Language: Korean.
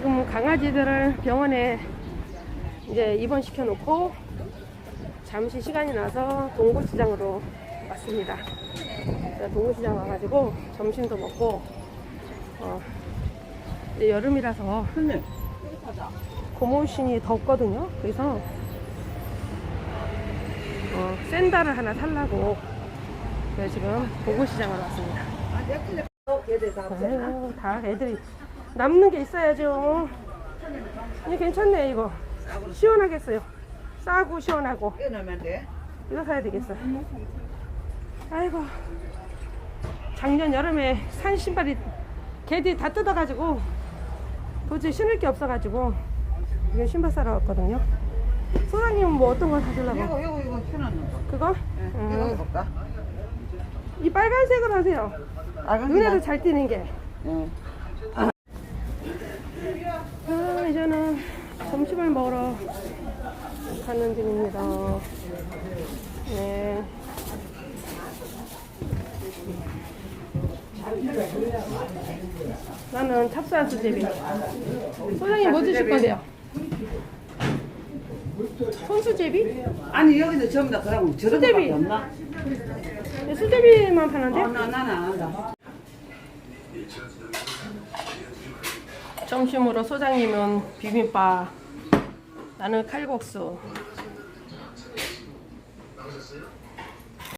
지금 강아지들을 병원에 이제 입원시켜 놓고 잠시 시간이 나서 동구시장으로 왔습니다. 동구시장 와가지고 점심도 먹고 어, 이제 여름이라서 고무신이 덥거든요. 그래서 어, 샌들을 하나 살라고 지금 동구시장으로 왔습니다. 아유, 다 애들이 남는 게 있어야죠. 이 괜찮네 이거. 시원하겠어요. 싸고 시원하고. 이거 사야 되겠어. 아이고 작년 여름에 산 신발이 개들이 다 뜯어가지고 도저히 신을 게 없어가지고 이거 신발 사러 왔거든요. 소장님은 뭐 어떤 거 사주려고? 이거 이거 이거 신었는 거. 그거? 예, 음. 이거 해볼까? 이 빨간색으로 하세요. 아, 눈에도 잘 띄는 게. 이제는 점심을 먹으러 가는 중입니다. 네. 나는 찹쌀 수제비. 소장님 뭐 드실 건데요? 손수제비? 아니 여기는 전부 다 그러고 저런 수제비. 수제비만 파는데? 어, 나 나는 안 한다. 점심으로 소장님은 비빔밥 나는 칼국수.